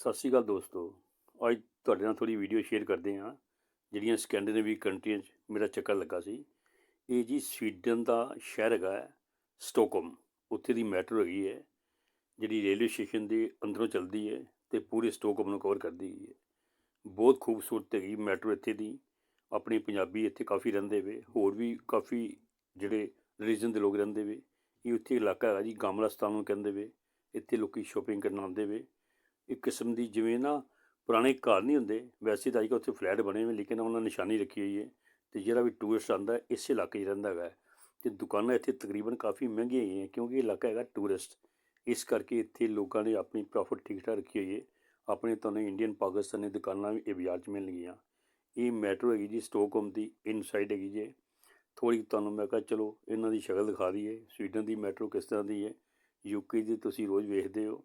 ਸਤਿ ਸ਼੍ਰੀ ਅਕਾਲ ਦੋਸਤੋ। ਅੱਜ ਤੁਹਾਡੇ ਨਾਲ ਥੋੜੀ ਵੀਡੀਓ ਸ਼ੇਅਰ ਕਰਦੇ ਹਾਂ ਜਿਹੜੀਆਂ ਸਕੈਂਡੀਨੇਵੀ ਕੰਟਰੀਆਂ 'ਚ ਮੇਰਾ ਚੱਕਰ ਲੱਗਾ ਸੀ। ਇਹ ਜੀ ਸਵੀਡਨ ਦਾ ਸ਼ਹਿਰ ਹੈਗਾ ਹੈ, ਸਟੋਕਹੋਮ। ਉੱਥੇ ਦੀ ਮੈਟਰੋ ਹੈਗੀ ਹੈ ਜਿਹੜੀ ਰੇਲਵੇ ਸਟੇਸ਼ਨ ਦੇ ਅੰਦਰੋਂ ਚੱਲਦੀ ਹੈ ਤੇ ਪੂਰੇ ਸਟੋਕਮ ਨੂੰ ਕਵਰ ਕਰਦੀ ਹੈ। ਬਹੁਤ ਖੂਬਸੂਰਤ ਹੈਗੀ ਮੈਟਰੋ ਇੱਥੇ ਦੀ। ਆਪਣੀ ਪੰਜਾਬੀ ਇੱਥੇ ਕਾਫੀ ਰਹਿੰਦੇ ਵੇ ਹੋਰ ਵੀ ਕਾਫੀ ਜਿਹੜੇ ਰਿਲੀਜਨ ਦੇ ਲੋਕ ਰਹਿੰਦੇ ਵੇ। ਇਹ ਉੱਥੇ ਇਲਾਕਾ ਹੈਗਾ ਜੀ ਗਾਮਲਾਸਤਾਨ ਨੂੰ ਕਹਿੰਦੇ ਵੇ। ਇੱਥੇ ਲੋਕੀ ਸ਼ੋਪਿੰਗ ਕਰਨ ਆਉਂਦੇ ਵੇ। ਇੱਕ ਕਿਸਮ ਦੀ ਜਿਵੇਂ ਨਾ ਪੁਰਾਣੇ ਘਰ ਨਹੀਂ ਹੁੰਦੇ, ਵੈਸੇ ਤਾਂ ਅੱਜ ਕੱਲ੍ਹ ਉੱਥੇ ਫਲੈਟ ਬਣੇ ਹੋਏ, ਲੇਕਿਨ ਉਹਨਾਂ ਨੇ ਨਿਸ਼ਾਨੀ ਰੱਖੀ ਹੋਈ ਹੈ ਤੇ ਜਿਹੜਾ ਵੀ ਟੂਰਿਸਟ ਆਉਂਦਾ ਇਸ ਇਲਾਕੇ 'ਚ ਰਹਿੰਦਾ ਹੈਗਾ ਹੈ। ਤੇ ਦੁਕਾਨਾਂ ਇੱਥੇ ਤਕਰੀਬਨ ਕਾਫੀ ਮਹਿੰਗੀਆਂ ਹੈਗੀਆਂ, ਕਿਉਂਕਿ ਇਹ ਇਲਾਕਾ ਹੈਗਾ ਟੂਰਿਸਟ ਇਸ ਕਰਕੇ ਇੱਥੇ ਲੋਕਾਂ ਨੇ ਆਪਣੀ ਪ੍ਰੋਫਿਟ ਠੀਕ ਠਾਕ ਰੱਖੀ ਹੋਈ ਹੈ। ਆਪਣੇ ਤੁਹਾਨੂੰ ਇੰਡੀਅਨ ਪਾਕਿਸਤਾਨੀ ਦੁਕਾਨਾਂ ਵੀ ਇਹ ਬਾਜ਼ਾਰ 'ਚ ਮਿਲਣਗੀਆਂ ਇਹ ਮੈਟਰੋ ਹੈਗੀ ਜੀ ਸਟੋਕਹੋਮ ਦੀ ਇਨਸਾਈਡ ਹੈਗੀ ਜੇ। ਥੋੜੀ ਤੁਹਾਨੂੰ ਮੈਂ ਕਿਹਾ, ਚਲੋ ਇਹਨਾਂ ਦੀ ਸ਼ਕਲ ਦਿਖਾ ਦਈਏ। ਸਵੀਡਨ ਦੀ ਮੈਟਰੋ ਕਿਸ ਤਰ੍ਹਾਂ ਦੀ ਹੈ? ਯੂਕੇ ਦੀ ਤੁਸੀਂ ਰੋਜ਼ ਵੇਖਦੇ ਹੋ।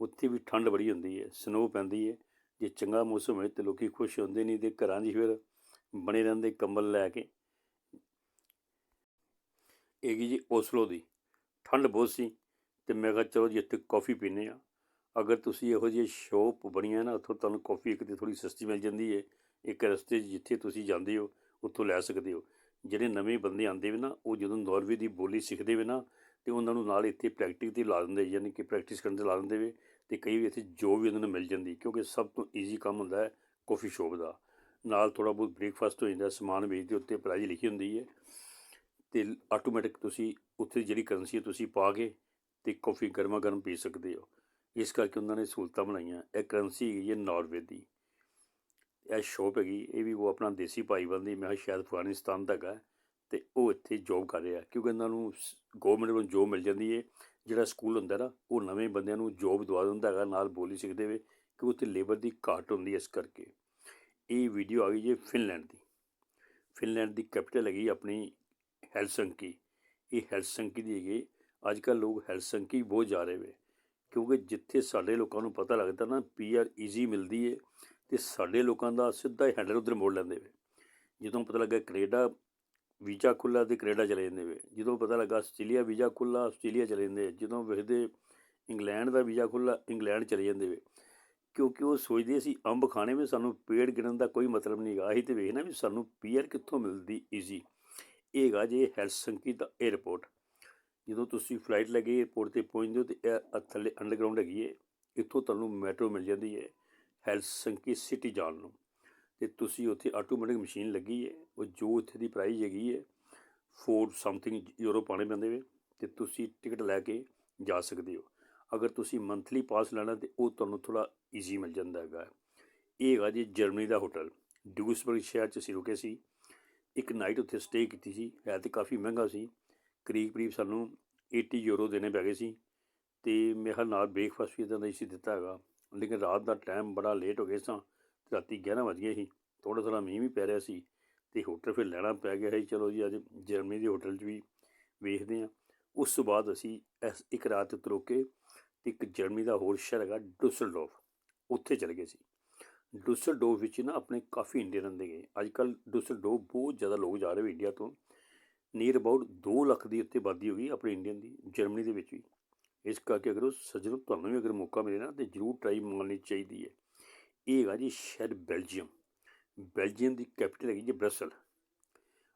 ਉੱਥੇ ਵੀ ਠੰਡ ਬੜੀ ਹੁੰਦੀ ਹੈ ਸਨੋ ਪੈਂਦੀ ਹੈ। ਜੇ ਚੰਗਾ ਮੌਸਮ ਹੋਏ ਤੇ ਲੋਕੀ ਖੁਸ਼ ਹੁੰਦੇ ਨਹੀਂ ਤੇ ਘਰਾਂ 'ਚ ਫਿਰ ਬਣੇ ਰਹਿੰਦੇ ਕੰਬਲ ਲੈ ਕੇ। ਹੈਗੀ ਜੀ ਓਸਲੋ ਦੀ। ਠੰਡ ਬਹੁਤ ਸੀ ਤੇ ਮੈਂ ਕਿਹਾ ਚਲੋ ਜੀ ਇੱਥੇ ਕਾਫੀ ਪੀਨੇ ਆ ਅਗਰ ਤੁਸੀਂ ਇਹੋ ਜਿਹੀ ਸ਼ੋਪ ਬਣੀਆਂ ਨਾ, ਉੱਥੋਂ ਤੁਹਾਨੂੰ ਕਾਫੀ ਇੱਕ ਤੇ ਥੋੜੀ ਸਸਤੀ ਮਿਲ ਜਾਂਦੀ ਹੈ। ਇੱਕ ਰਸਤੇ 'ਚ ਜਿੱਥੇ ਤੁਸੀਂ ਜਾਂਦੇ ਹੋ, ਉੱਥੋਂ ਲੈ ਸਕਦੇ ਹੋ। ਜਿਹੜੇ ਨਵੇਂ ਬੰਦੇ ਆਉਂਦੇ ਵੇ ਨਾ, ਉਹ ਜਦੋਂ ਨਾਰਵੇ ਦੀ ਬੋਲੀ ਸਿੱਖਦੇ ਵੇ ਨਾ ਤੇ ਉਹਨਾਂ ਨੂੰ ਨਾਲ ਇੱਥੇ ਪ੍ਰੈਕਟਿਸ ਤੇ ਲਾ ਦਿੰਦੇ, ਯਾਨੀ ਕਿ ਪ੍ਰੈਕਟਿਸ ਕਰਨ ਤੇ ਲਾ ਦਿੰਦੇ ਵੇ, ਤੇ ਕਈ ਵੀ ਇੱਥੇ ਜੋ ਵੀ ਉਹਨਾਂ ਨੂੰ ਮਿਲ ਜਾਂਦੀ, ਕਿਉਂਕਿ ਸਭ ਤੋਂ ਈਜ਼ੀ ਕੰਮ ਹੁੰਦਾ ਹੈ ਕਾਫੀ ਸ਼ੋਪ ਦਾ। ਨਾਲ ਥੋੜਾ ਬਹੁਤ ਬ੍ਰੇਕਫਾਸਟ ਹੋ ਜਾਂਦਾ, ਸਮਾਨ ਵੇਚਦੇ ਉੱਤੇ ਪ੍ਰਾਈਜ਼ ਲਿਖੀ ਹੁੰਦੀ ਹੈ। ਤੇ ਆਟੋਮੈਟਿਕ ਤੁਸੀਂ ਉੱਥੇ ਜਿਹੜੀ ਕਰੰਸੀ ਹੈ ਤੁਸੀਂ ਪਾ ਕੇ ਤੇ ਕਾਫੀ ਗਰਮਾ ਗਰਮ ਪੀ ਸਕਦੇ ਹੋ। ਇਸ ਕਰਕੇ ਉਹਨਾਂ ਨੇ ਸਹੂਲਤਾਂ ਬਣਾਈਆਂ। ਇਹ ਕਰੰਸੀ ਹੈਗੀ ਹੈ ਨਾਰਵੇ ਦੀ। ਇਹ ਸ਼ੋਪ ਹੈਗੀ, ਇਹ ਵੀ ਉਹ ਆਪਣਾ ਦੇਸੀ ਭਾਈਵਾਲ ਦੀ ਮੈਂ ਸ਼ਾਇਦ ਅਫਗਾਨਿਸਤਾਨ ਦਾ ਹੈਗਾ ਅਤੇ ਉਹ ਇੱਥੇ ਜੋਬ ਕਰ ਰਿਹਾ ਕਿਉਂਕਿ ਇਹਨਾਂ ਨੂੰ ਗੌਰਮੈਂਟ ਵੱਲੋਂ ਜੋਬ ਮਿਲ ਜਾਂਦੀ ਹੈ। ਜਿਹੜਾ ਸਕੂਲ ਹੁੰਦਾ ਨਾ, ਉਹ ਨਵੇਂ ਬੰਦਿਆਂ ਨੂੰ ਜੋਬ ਦਵਾ ਦਿੰਦਾ ਹੈਗਾ, ਨਾਲ ਬੋਲੀ ਸਿੱਖਦੇ ਵੇ ਕਿ ਉੱਥੇ ਲੇਬਰ ਦੀ ਘਾਟ ਹੁੰਦੀ ਹੈ ਇਸ ਕਰਕੇ। ਇਹ ਵੀਡੀਓ ਆ ਗਈ ਜੇ ਫਿਨਲੈਂਡ ਦੀ। ਫਿਨਲੈਂਡ ਦੀ ਕੈਪੀਟਲ ਹੈਗੀ ਆਪਣੀ ਹੈਲਸੰਕੀ ਇਹ ਹੈਲਸੰਕੀ ਦੀ ਹੈਗੀ। ਅੱਜ ਕੱਲ੍ਹ ਲੋਕ ਹੈਲਸੰਕੀ ਬਹੁਤ ਜਾ ਰਹੇ ਵੇ ਕਿਉਂਕਿ ਜਿੱਥੇ ਸਾਡੇ ਲੋਕਾਂ ਨੂੰ ਪਤਾ ਲੱਗਦਾ ਨਾ ਪੀਆਰ ਈਜ਼ੀ ਮਿਲਦੀ ਹੈ ਤੇ ਸਾਡੇ ਲੋਕਾਂ ਦਾ ਸਿੱਧਾ ਹੀ ਹੈਂਡਲ ਉਧਰ ਮੋੜ ਲੈਂਦੇ ਵੇ ਜਦੋਂ ਪਤਾ ਲੱਗਾ ਕੈਨੇਡਾ ਵੀਜ਼ਾ ਖੁੱਲ੍ਹਾ ਤੇ ਕੈਨੇਡਾ ਚਲੇ ਜਾਂਦੇ ਵੇ। ਜਦੋਂ ਪਤਾ ਲੱਗਾ ਆਸਟ੍ਰੇਲੀਆ ਵੀਜ਼ਾ ਖੁੱਲ੍ਹਾ ਆਸਟ੍ਰੇਲੀਆ ਚਲੇ ਜਾਂਦੇ ਜਦੋਂ ਵੇਖਦੇ ਇੰਗਲੈਂਡ ਦਾ ਵੀਜ਼ਾ ਖੁੱਲ੍ਹਾ ਇੰਗਲੈਂਡ ਚਲੇ ਜਾਂਦੇ ਵੇ। ਕਿਉਂਕਿ ਉਹ ਸੋਚਦੇ ਸੀ ਅੰਬ ਖਾਣੇ ਵਿੱਚ ਸਾਨੂੰ ਪੇੜ ਗਿਣਨ ਦਾ ਕੋਈ ਮਤਲਬ ਨਹੀਂ ਹੈਗਾ। ਅਸੀਂ ਤੇ ਵੇਖਣਾ ਵੀ ਸਾਨੂੰ ਪੀਅਰ ਕਿੱਥੋਂ ਮਿਲਦੀ ਈਜ਼ੀ ਇਹ ਹੈਗਾ ਜੇ ਹੈਲਸੰਕੀ ਦਾ 에ਅਰਪੋਰਟ ਜਦੋਂ ਤੁਸੀਂ ਫਲਾਈਟ ਲੱਗੇ 에ਅਰਪੋਰਟ ਤੇ ਪਹੁੰਚਦੇ ਹੋ ਤੇ ਥੱਲੇ ਅੰਡਰਗਰਾਉਂਡ ਹੈਗੀ ਹੈ ਇੱਥੋਂ ਤੁਹਾਨੂੰ ਮੈਟਰੋ ਮਿਲ ਜਾਂਦੀ ਹੈ ਹੈਲਸੰਕੀ ਸਿਟੀ ਜਾਣ ਨੂੰ। ਤੇ ਤੁਸੀਂ ਉੱਥੇ ਆਟੋਮੈਟਿਕ ਮਸ਼ੀਨ ਲੱਗੀ ਹੈ, ਉਹ ਜੋ ਉੱਥੇ ਦੀ ਪ੍ਰਾਈਜ਼ ਹੈਗੀ ਹੈ ਫੋਰ ਸਮਥਿੰਗ ਯੂਰੋ ਪਾਣੇ ਪੈਂਦੇ ਵੇ ਤੇ ਤੁਸੀਂ ਟਿਕਟ ਲੈ ਕੇ ਜਾ ਸਕਦੇ ਹੋ। ਅਗਰ ਤੁਸੀਂ ਮੰਥਲੀ ਪਾਸ ਲੈਣਾ ਤੇ ਉਹ ਤੁਹਾਨੂੰ ਥੋੜਾ ਈਜ਼ੀ ਮਿਲ ਜਾਂਦਾ ਹੈਗਾ। ਇਹ ਹੈਗਾ ਜੀ ਜਰਮਨੀ ਦਾ ਹੋਟਲ ਡਿਊਸਬਰਗ ਸ਼ਹਿਰ 'ਚ ਅਸੀਂ ਰੁਕੇ ਸੀ। ਇੱਕ ਨਾਈਟ ਉੱਥੇ ਸਟੇ ਕੀਤੀ ਸੀ। ਹੈ ਤੇ ਕਾਫੀ ਮਹਿੰਗਾ ਸੀ। ਕਰੀਬ ਕਰੀਬ ਸਾਨੂੰ 80 ਯੂਰੋ ਦੇਣੇ ਪੈ ਗਏ ਸੀ। ਤੇ ਮੇਰੇ ਨਾਲ ਬ੍ਰੇਕਫਾਸਟ ਵੀ ਇਦਾਂ ਦਾ ਹੀ ਸੀ ਦਿੱਤਾ ਹੈਗਾ। ਲੇਕਿਨ ਰਾਤ ਦਾ ਟਾਈਮ ਬੜਾ ਲੇਟ ਹੋ ਗਿਆ ਸਾਂ। ਰਾਤੀ 11 ਵਜ ਗਏ ਸੀ ਥੋੜਾ ਥੋੜਾ ਮੀਂਹ ਵੀ ਪੈ ਰਿਹਾ ਸੀ ਤੇ ਹੋਟਲ ਫਿਰ ਲੈਣਾ ਪੈ ਗਿਆ ਸੀ। ਚਲੋ ਜੀ, ਅੱਜ ਜਰਮਨੀ ਦੇ ਹੋਟਲ 'ਚ ਵੀ ਵੇਖਦੇ ਹਾਂ। ਉਸ ਤੋਂ ਬਾਅਦ ਅਸੀਂ ਇਸ ਇੱਕ ਰਾਤ ਉੱਤੇ ਰੁਕ ਕੇ ਤੇ ਇੱਕ ਜਰਮਨੀ ਦਾ ਹੋਰ ਸ਼ਹਿਰ ਹੈਗਾ ਡੁਸਲਡੋਫ ਉੱਥੇ ਚਲੇ ਗਏ ਸੀ। ਡੁਸਲਡੋਫ ਵਿੱਚ ਨਾ ਆਪਣੇ ਕਾਫੀ ਇੰਡੀਅਨ ਰਹਿੰਦੇ ਗਏ। ਅੱਜ ਕੱਲ ਡੁਸਲਡੋਫ ਬਹੁਤ ਜ਼ਿਆਦਾ ਲੋਕ ਜਾ ਰਹੇ ਇੰਡੀਆ ਤੋਂ। ਨੀਅਰ ਅਬਾਊਟ 2 ਲੱਖ ਦੀ ਉੱਤੇ ਆਬਾਦੀ ਹੋ ਗਈ ਆਪਣੇ ਇੰਡੀਅਨ ਦੀ, ਜਰਮਨੀ ਦੇ ਵਿੱਚ ਵੀ। ਇਸ ਕਰਕੇ ਅਗਰ ਉਹ ਸੱਜਣ, ਤੁਹਾਨੂੰ ਵੀ ਅਗਰ ਮੌਕਾ ਮਿਲੇ ਨਾ, ਤੇ ਜਰੂਰ ਟਰਾਈ ਮਾਰਨੀ ਚਾਹੀਦੀ ਹੈ। ਇਹ ਹੈਗਾ ਜੀ ਸ਼ਹਿਰ ਬੈਲਜੀਅਮ। ਬੈਲਜੀਅਮ ਦੀ ਕੈਪੀਟਲ ਹੈਗੀ ਜੀ ਬ੍ਰਸਲ।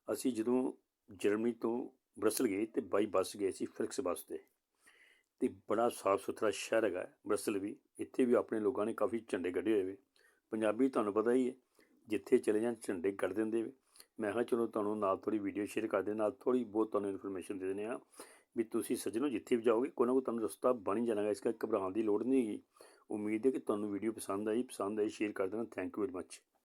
ਅਸੀਂ ਜਦੋਂ ਜਰਮਨੀ ਤੋਂ ਬ੍ਰਸਲ ਗਏ ਤੇ ਬਾਈ ਬੱਸ ਗਏ ਸੀ ਫਿਲਿਕਸ ਬੱਸ ਤੇ। ਤੇ ਬੜਾ ਸਾਫ਼ ਸੁਥਰਾ ਸ਼ਹਿਰ ਹੈਗਾ ਬ੍ਰਸਲ ਵੀ। ਇੱਥੇ ਵੀ ਆਪਣੇ ਲੋਕਾਂ ਨੇ ਕਾਫੀ ਝੰਡੇ ਕੱਢੇ ਹੋਏ ਵੇ। ਪੰਜਾਬੀ ਤੁਹਾਨੂੰ ਪਤਾ ਹੀ ਹੈ, ਜਿੱਥੇ ਚਲੇ ਜਾਣ ਝੰਡੇ ਕੱਢ ਦਿੰਦੇ ਵੇ। ਮੈਂ ਕਿਹਾ ਚਲੋ ਤੁਹਾਨੂੰ ਨਾਲ ਥੋੜੀ ਵੀਡੀਓ ਸ਼ੇਅਰ ਕਰਦੇ ਨਾਲ ਥੋੜੀ ਬਹੁਤ ਤੁਹਾਨੂੰ ਇਨਫੋਰਮੇਸ਼ਨ ਦੇ ਦਿੰਦੇ ਆ ਵੀ ਤੁਸੀਂ ਸੱਜਣੋ ਜਿੱਥੇ ਵੀ ਜਾਓਗੇ, ਕੋਈ ਨਾ ਕੋਈ ਤੁਹਾਨੂੰ ਰਸਤਾ ਬਣ ਹੀ ਜਾਣਾਗਾ ਇਸ ਕਰਕੇ ਘਬਰਾਉਣ ਦੀ ਲੋੜ ਨਹੀਂ ਹੈਗੀ। ਉਮੀਦ ਹੈ ਕਿ ਤੁਹਾਨੂੰ ਵੀਡੀਓ ਪਸੰਦ ਆਈ। ਪਸੰਦ ਆਈ, ਸ਼ੇਅਰ ਕਰ ਦੇਣਾ। Thank you very much